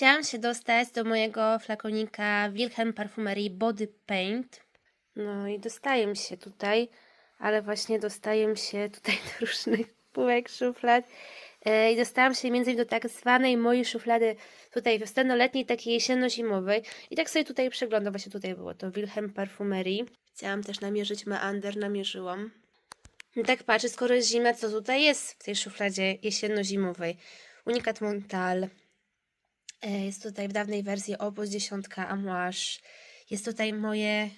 Chciałam się dostać do mojego flakonika Wilhelm Parfumerii Body Paint. No i dostaję się tutaj, ale właśnie dostaję się tutaj do różnych półek, szuflad. E, I dostałam się między innymi do tak zwanej mojej szuflady tutaj wiosenno-letniej, takiej jesienno-zimowej. I tak sobie tutaj przeglądam, właśnie tutaj było to Wilhelm Parfumerii. Chciałam też namierzyć meander, namierzyłam. No tak patrzę, skoro jest zima, co tutaj jest w tej szufladzie jesienno-zimowej. Unikat Montal. E, Jest tutaj w dawnej wersji Opus 10 Amouage. Jest tutaj moje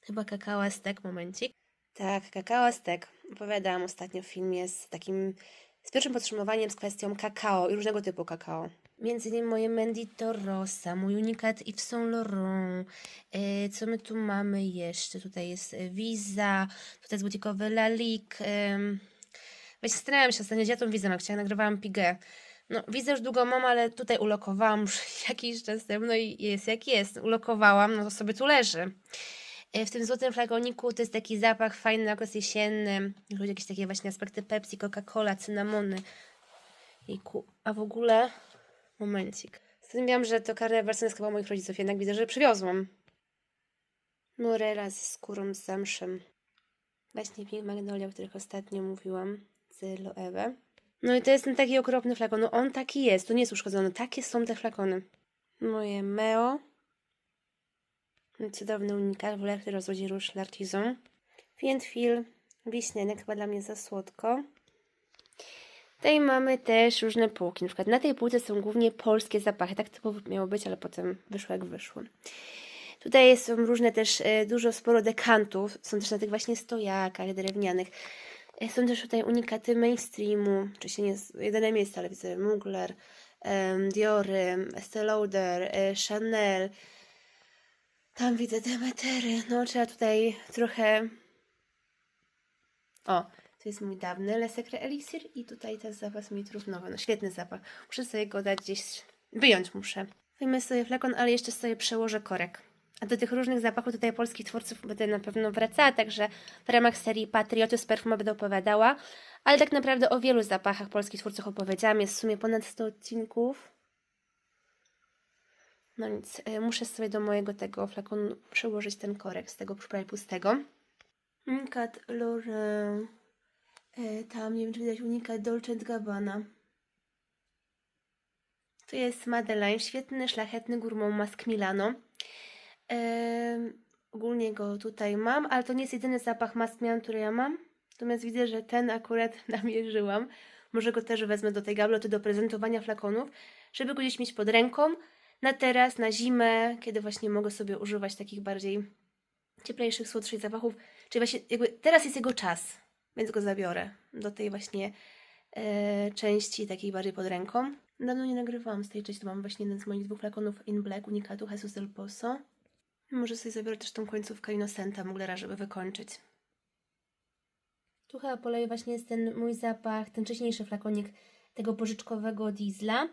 chyba kakao Aztek, momencik. Tak, kakao Aztek. Opowiadałam ostatnio w filmie z takim, z pierwszym podsumowaniem z kwestią kakao i różnego typu kakao. Między innymi moje Mendito Rosa, mój unikat Yves Saint Laurent. E, co my tu mamy jeszcze? Tutaj jest e, Visa, tutaj jest butikowy Lalik. Właśnie zastanawiałam się ostatnio, ja tą wizę mam. Chciałam, nagrywałam pigę. No, wizę już długo mam, ale tutaj ulokowałam już jakiś czas temu, no i jest jak jest. Ulokowałam, no to sobie tu leży. E, W tym złotym flakoniku to jest taki zapach fajny, okres jesienny. Jakieś takie właśnie aspekty Pepsi, Coca-Cola, cynamony. Jejku, a w ogóle... Momencik. Zastanawiam, że to karne wersja jest chyba moich rodziców, jednak widzę, że przywiozłam. Morela ze skórą z zamszem. Właśnie Pink Magnolia, o których ostatnio mówiłam, z Loewe. No i to jest ten taki okropny flakon. No on taki jest, to nie jest uszkodzony. Takie są te flakony. Moje Meo. Cudowny unikat, woler, który rozwodzi róż L'Artisan. Fiendfil, wiśnianek, chyba dla mnie za słodko. Tutaj mamy też różne półki. Na przykład na tej półce są głównie polskie zapachy. Tak typowo miało być, ale potem wyszło jak wyszło. Tutaj są różne też, e, dużo, sporo dekantów. Są też na tych właśnie stojakach drewnianych. Są też tutaj unikaty mainstreamu. Oczywiście nie jest jedyne miejsce, ale widzę Mugler, em, Diory, Estee Lauder, e, Chanel. Tam widzę Demetery. No trzeba tutaj trochę... O, to jest mój dawny Le Secret Elixir i tutaj ten zapach mi trudnowy. No świetny zapach. Muszę sobie go dać gdzieś... Wyjąć muszę. Wyjmę sobie flakon, ale jeszcze sobie przełożę korek. Do tych różnych zapachów tutaj polskich twórców będę na pewno wracała, także w ramach serii Patrioty z perfuma będę opowiadała. Ale tak naprawdę o wielu zapachach polskich twórców opowiedziałam. Jest w sumie ponad 100 odcinków. No nic, y, muszę sobie do mojego tego flakonu przełożyć ten korek z tego prawie pustego. Unikat Laurent. E, tam nie wiem, czy widać unikat Dolce Gabbana. Tu jest Madeleine, świetny, szlachetny gourmand Mask Milano. Ogólnie go tutaj mam, ale to nie jest jedyny zapach Mask Milano, który ja mam. Natomiast widzę, że ten akurat namierzyłam. Może go też wezmę do tej gabloty do prezentowania flakonów, żeby go gdzieś mieć pod ręką. Na teraz, na zimę, kiedy właśnie mogę sobie używać takich bardziej cieplejszych, słodszych zapachów. Czyli właśnie jakby teraz jest jego czas, więc go zabiorę do tej właśnie e, części takiej bardziej pod ręką. Dawno nie nagrywałam z tej części, to mam właśnie jeden z moich dwóch flakonów In Black Unikatu Jesus del Pozo. Może sobie zabiorę też tą końcówkę Innocenta Muglera, żeby wykończyć. Tu chyba poleję właśnie jest ten mój zapach, ten wcześniejszy flakonik tego pożyczkowego diesla.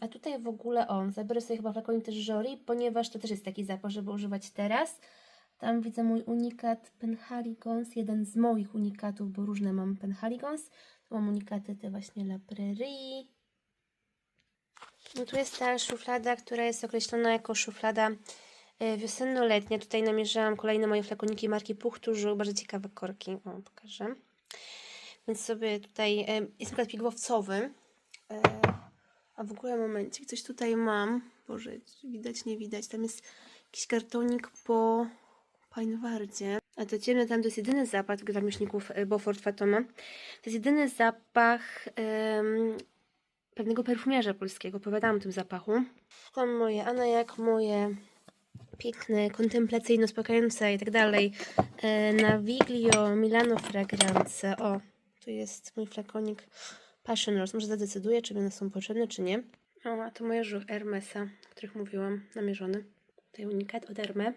A tutaj w ogóle, o, zabiorę sobie chyba flakonik też Jory, ponieważ to też jest taki zapach, żeby używać teraz. Tam widzę mój unikat Penhaligons, jeden z moich unikatów, bo różne mam Penhaligons. Tu mam unikaty te właśnie La Prairie. No tu jest ta szuflada, która jest określona jako szuflada wiosenno-letnia. Tutaj namierzyłam kolejne moje flakoniki marki Puchturzu. Bardzo ciekawe korki. O, pokażę. Więc sobie tutaj e, jest na pigłowcowy. E, a w ogóle momencik, coś tutaj mam. Boże, widać, nie widać. Tam jest jakiś kartonik po Pinewardzie. A to ciemne tam to jest jedyny zapach tych zamieszników e, Beaufort Fatoma. To jest jedyny zapach em, pewnego perfumiarza polskiego. Opowiadałam o tym zapachu. Tam moje, Ana jak moje piękne, kontemplacyjne, uspokajające i tak dalej. E, Naviglio Milano Fragrance. O, tu jest mój flakonik Passion Rose. Może zadecyduję, czy one są potrzebne, czy nie. O, a to moje żuch Hermesa, o których mówiłam, namierzony. Tutaj unikat od Hermes.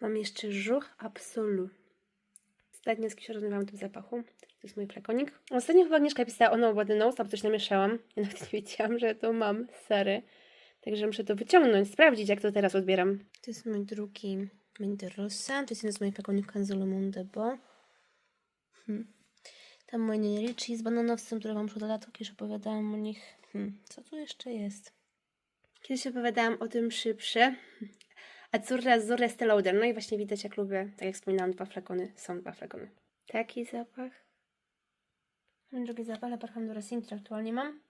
Mam jeszcze żuch Absolu. Ostatnio z kimś rozmawiałam o tym zapachu. To jest mój flakonik. Ostatnio chyba Agnieszka pisała o No Body Nose, albo coś namieszałam. Ja nawet nie wiedziałam, że to mam. Sorry. Także muszę to wyciągnąć, sprawdzić, jak to teraz odbieram. To jest mój drugi Menderosa. To jest jeden z moich flakoników Canzolo Monde Bo. Hmm. Tam moje Richie z bananowcem, które mam już od lat, już opowiadałam o nich. Hmm, co tu jeszcze jest? Kiedyś opowiadałam o tym szybsze. Azzurra Azzurra Estee Lauder. No i właśnie widać, jak lubię, tak jak wspominałam, dwa flakony. Są dwa flakony. Taki zapach. Ten drugi zapach, ale parfum Dora Sintra aktualnie mam.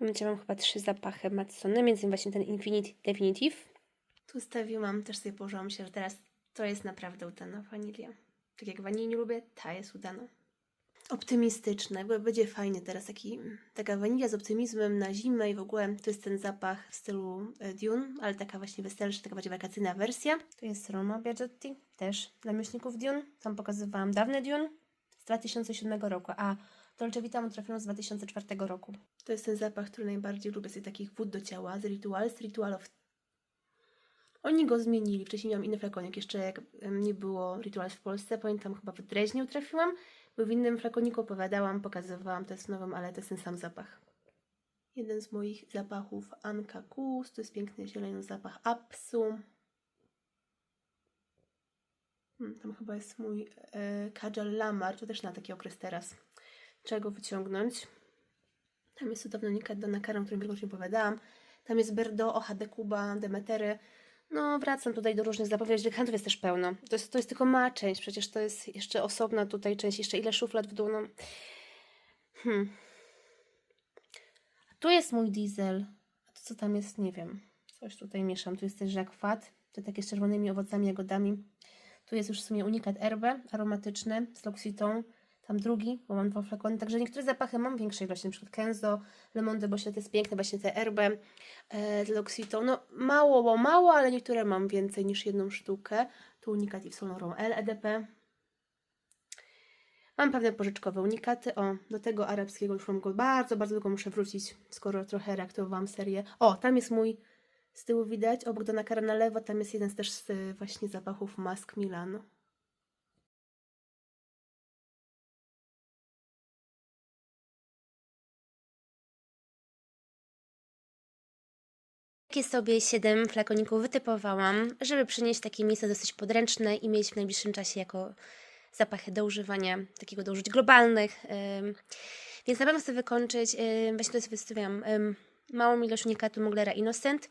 Momencie mam chyba trzy zapachy Matsony, między innymi właśnie ten Infinite Definitive. Tu stawiłam, też sobie położyłam się, że teraz to jest naprawdę udana wanilia. Tak jak wanilii nie lubię, ta jest udana. Optymistyczne, bo będzie fajnie teraz taki, taka wanilia z optymizmem na zimę i w ogóle to jest ten zapach w stylu e, Dune, ale taka właśnie weselsza, taka bardziej wakacyjna wersja. To jest Roma Biagiotti, też dla myślników Dune. Tam pokazywałam dawne Dune z 2007 roku, a Dolce Vita mam z 2004 roku. To jest ten zapach, który najbardziej lubię z takich wód do ciała, z Ritual, z Ritual of oni go zmienili. Wcześniej miałam inny flakonik, jeszcze jak nie było Rituals w Polsce. Pamiętam, chyba w Dreźniu trafiłam, bo w innym flakoniku opowiadałam, pokazywałam, to jest nowym, ale to jest ten sam zapach. Jeden z moich zapachów Anka Kus, to jest piękny zielony zapach Apsu. Hmm, tam chyba jest mój e, Kajal Lamar, to też na taki okres teraz. Trzeba go wyciągnąć. Tam jest cudowny unikat do nakarem, o którym wielokrotnie opowiadałam. Tam jest Berdo, OHD Kuba, Demetery. No, wracam tutaj do różnych zapowiedzi. Handlów jest też pełno. To jest, to jest tylko ma część, przecież to jest jeszcze osobna tutaj część, jeszcze ile szuflad w dół. No. Hmm. Tu jest mój diesel. A to co tam jest, nie wiem. Coś tutaj mieszam. Tu jest też Fat, to takie z czerwonymi owocami, jagodami. Tu jest już w sumie unikat herbe aromatyczny z L'Occitane. Tam drugi, bo mam dwa flakony. Także niektóre zapachy mam większej ilości, przykład Kenzo, Lemon de Bosie, to jest piękne, właśnie te herbe e, L'Occitane. No mało, bo mało, ale niektóre mam więcej niż jedną sztukę. Tu unikat Yves Saint Laurent L EDP. Mam pewne pożyczkowe unikaty. O, do tego arabskiego już mam go bardzo, bardzo długo muszę wrócić, skoro trochę reaktywowałam serię. O, tam jest mój, z tyłu widać, obok Dona Cara na lewo, tam jest jeden z też z y, właśnie zapachów Mask Milano. Takie sobie 7 flakoników wytypowałam, żeby przynieść takie miejsce dosyć podręczne i mieć w najbliższym czasie jako zapachy do używania, takiego do użyć globalnych. Więc na pewno chcę wykończyć, właśnie tutaj sobie wystawiam małą ilość unikatu Munglera Innocent.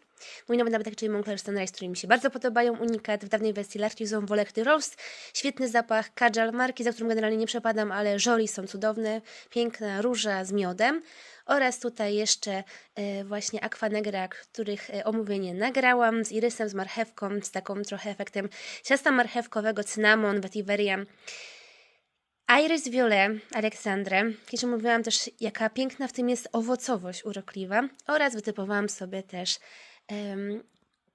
Mój nowy nabytek, czyli Mungler Sunrise, które mi się bardzo podobają. Unikat w dawnej wersji L'Artisan Volecty Rose. Świetny zapach. Kajal marki, za którym generalnie nie przepadam, ale żoli są cudowne. Piękna róża z miodem. Oraz tutaj jeszcze e, właśnie Aqua Negra, których e, omówienie nagrałam z irysem, z marchewką, z taką trochę efektem ciasta marchewkowego, cynamon, vetiveria. Iris Violet Aleksandrę. Kiedyś mówiłam też, jaka piękna w tym jest owocowość urokliwa. Oraz wytypowałam sobie też em,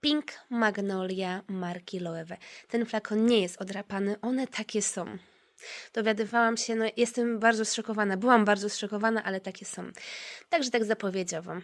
Pink Magnolia marki Loewe. Ten flakon nie jest odrapany, one takie są. Dowiadywałam się, no jestem bardzo zszokowana. Byłam bardzo zszokowana, ale takie są. Także tak zapowiedziałam.